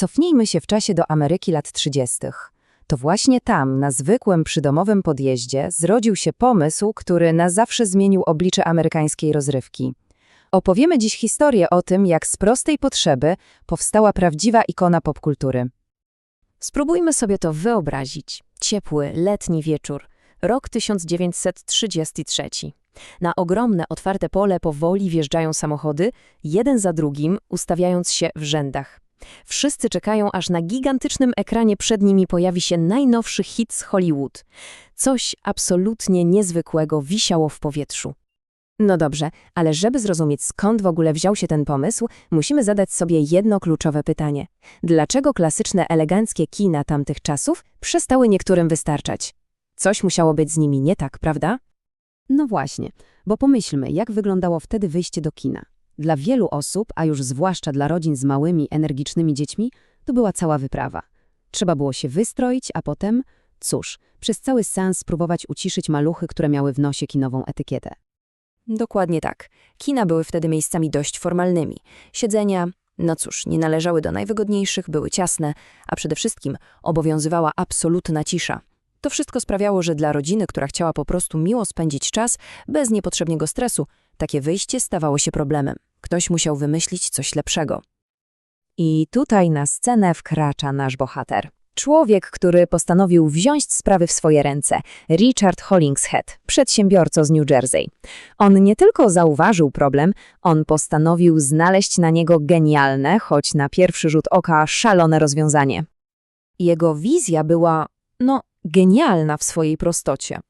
Cofnijmy się w czasie do Ameryki lat 30. To właśnie tam, na zwykłym przydomowym podjeździe, zrodził się pomysł, który na zawsze zmienił oblicze amerykańskiej rozrywki. Opowiemy dziś historię o tym, jak z prostej potrzeby powstała prawdziwa ikona popkultury. Spróbujmy sobie to wyobrazić. Ciepły, letni wieczór, rok 1933. Na ogromne, otwarte pole powoli wjeżdżają samochody, jeden za drugim, ustawiając się w rzędach. Wszyscy czekają, aż na gigantycznym ekranie przed nimi pojawi się najnowszy hit z Hollywood. Coś absolutnie niezwykłego wisiało w powietrzu. No dobrze, ale żeby zrozumieć skąd w ogóle wziął się ten pomysł, musimy zadać sobie jedno kluczowe pytanie. Dlaczego klasyczne, eleganckie kina tamtych czasów przestały niektórym wystarczać? Coś musiało być z nimi nie tak, prawda? No właśnie, bo pomyślmy, jak wyglądało wtedy wyjście do kina. Dla wielu osób, a już zwłaszcza dla rodzin z małymi, energicznymi dziećmi, to była cała wyprawa. Trzeba było się wystroić, a potem, cóż, przez cały sens spróbować uciszyć maluchy, które miały w nosie kinową etykietę. Dokładnie tak. Kina były wtedy miejscami dość formalnymi. Siedzenia, no cóż, nie należały do najwygodniejszych, były ciasne, a przede wszystkim obowiązywała absolutna cisza. To wszystko sprawiało, że dla rodziny, która chciała po prostu miło spędzić czas, bez niepotrzebnego stresu, takie wyjście stawało się problemem. Ktoś musiał wymyślić coś lepszego. I tutaj na scenę wkracza nasz bohater. Człowiek, który postanowił wziąć sprawy w swoje ręce, Richard Hollingshead, przedsiębiorco z New Jersey. On nie tylko zauważył problem, on postanowił znaleźć na niego genialne, choć na pierwszy rzut oka szalone rozwiązanie. Jego wizja była, no, genialna w swojej prostocie.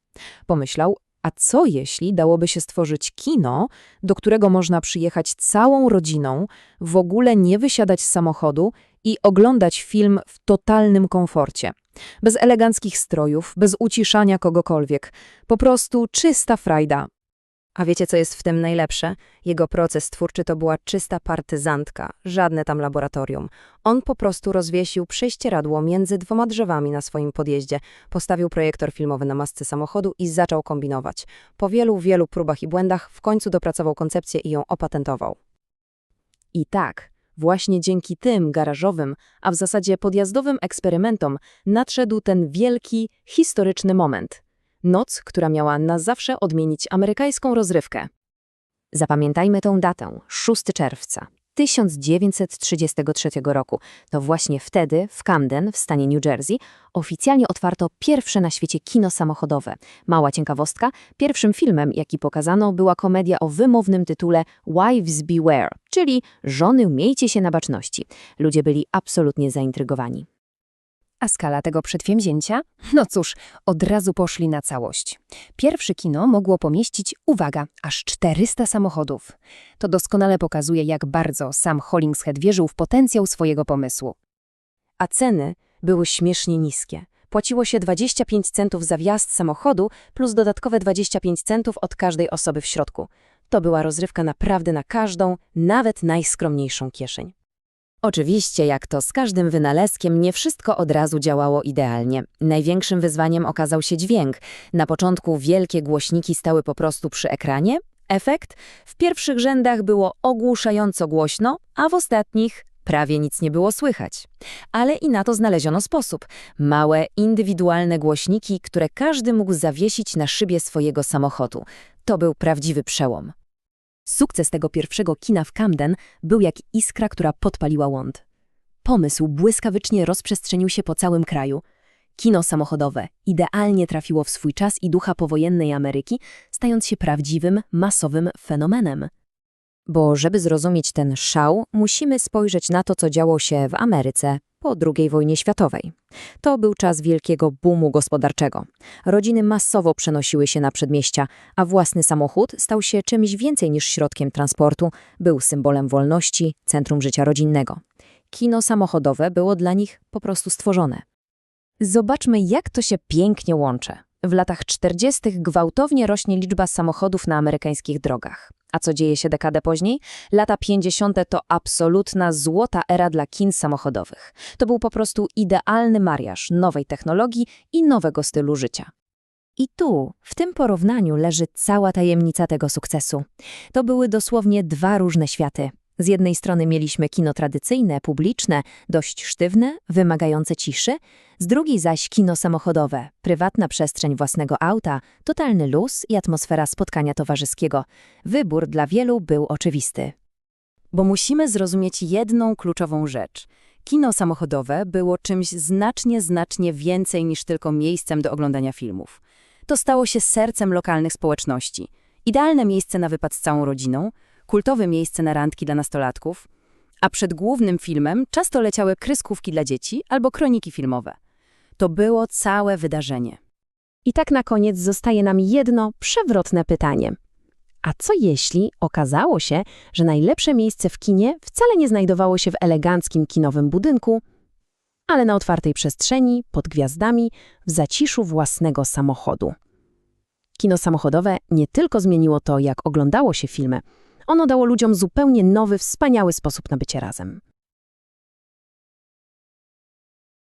Pomyślał, a co jeśli dałoby się stworzyć kino, do którego można przyjechać całą rodziną, w ogóle nie wysiadać z samochodu i oglądać film w totalnym komforcie. Bez eleganckich strojów, bez uciszania kogokolwiek. Po prostu czysta frajda. A wiecie, co jest w tym najlepsze? Jego proces twórczy to była czysta partyzantka, żadne tam laboratorium. On po prostu rozwiesił prześcieradło między dwoma drzewami na swoim podjeździe, postawił projektor filmowy na masce samochodu i zaczął kombinować. Po wielu, wielu próbach i błędach w końcu dopracował koncepcję i ją opatentował. I tak, właśnie dzięki tym garażowym, a w zasadzie podjazdowym eksperymentom nadszedł ten wielki, historyczny moment – Noc, która miała na zawsze odmienić amerykańską rozrywkę. Zapamiętajmy tą datę, 6 czerwca 1933 roku. To właśnie wtedy w Camden w stanie New Jersey oficjalnie otwarto pierwsze na świecie kino samochodowe. Mała ciekawostka, pierwszym filmem, jaki pokazano, była komedia o wymownym tytule Wives Beware, czyli Żony miejcie się na baczności. Ludzie byli absolutnie zaintrygowani. A skala tego przedsięwzięcia? No cóż, od razu poszli na całość. Pierwsze kino mogło pomieścić, uwaga, aż 400 samochodów. To doskonale pokazuje, jak bardzo sam Hollingshead wierzył w potencjał swojego pomysłu. A ceny były śmiesznie niskie. Płaciło się 25 centów za wjazd samochodu plus dodatkowe 25 centów od każdej osoby w środku. To była rozrywka naprawdę na każdą, nawet najskromniejszą kieszeń. Oczywiście, jak to z każdym wynalazkiem, nie wszystko od razu działało idealnie. Największym wyzwaniem okazał się dźwięk. Na początku wielkie głośniki stały po prostu przy ekranie. Efekt? W pierwszych rzędach było ogłuszająco głośno, a w ostatnich prawie nic nie było słychać. Ale i na to znaleziono sposób. Małe, indywidualne głośniki, które każdy mógł zawiesić na szybie swojego samochodu. To był prawdziwy przełom. Sukces tego pierwszego kina w Camden był jak iskra, która podpaliła łąd. Pomysł błyskawycznie rozprzestrzenił się po całym kraju. Kino samochodowe idealnie trafiło w swój czas i ducha powojennej Ameryki, stając się prawdziwym, masowym fenomenem. Bo żeby zrozumieć ten szał, musimy spojrzeć na to, co działo się w Ameryce po II wojnie światowej. To był czas wielkiego boomu gospodarczego. Rodziny masowo przenosiły się na przedmieścia, a własny samochód stał się czymś więcej niż środkiem transportu, był symbolem wolności, centrum życia rodzinnego. Kino samochodowe było dla nich po prostu stworzone. Zobaczmy, jak to się pięknie łączy. W latach 40. gwałtownie rośnie liczba samochodów na amerykańskich drogach. A co dzieje się dekadę później? Lata 50. to absolutna złota era dla kin samochodowych. To był po prostu idealny mariaż nowej technologii i nowego stylu życia. I tu, w tym porównaniu leży cała tajemnica tego sukcesu. To były dosłownie dwa różne światy. Z jednej strony mieliśmy kino tradycyjne, publiczne, dość sztywne, wymagające ciszy, z drugiej zaś kino samochodowe, prywatna przestrzeń własnego auta, totalny luz i atmosfera spotkania towarzyskiego. Wybór dla wielu był oczywisty. Bo musimy zrozumieć jedną kluczową rzecz. Kino samochodowe było czymś znacznie, znacznie więcej niż tylko miejscem do oglądania filmów. To stało się sercem lokalnych społeczności. Idealne miejsce na wypad z całą rodziną, kultowe miejsce na randki dla nastolatków, a przed głównym filmem często leciały kreskówki dla dzieci albo kroniki filmowe. To było całe wydarzenie. I tak na koniec zostaje nam jedno przewrotne pytanie. A co jeśli okazało się, że najlepsze miejsce w kinie wcale nie znajdowało się w eleganckim kinowym budynku, ale na otwartej przestrzeni, pod gwiazdami, w zaciszu własnego samochodu? Kino samochodowe nie tylko zmieniło to, jak oglądało się filmy, ono dało ludziom zupełnie nowy, wspaniały sposób na bycie razem.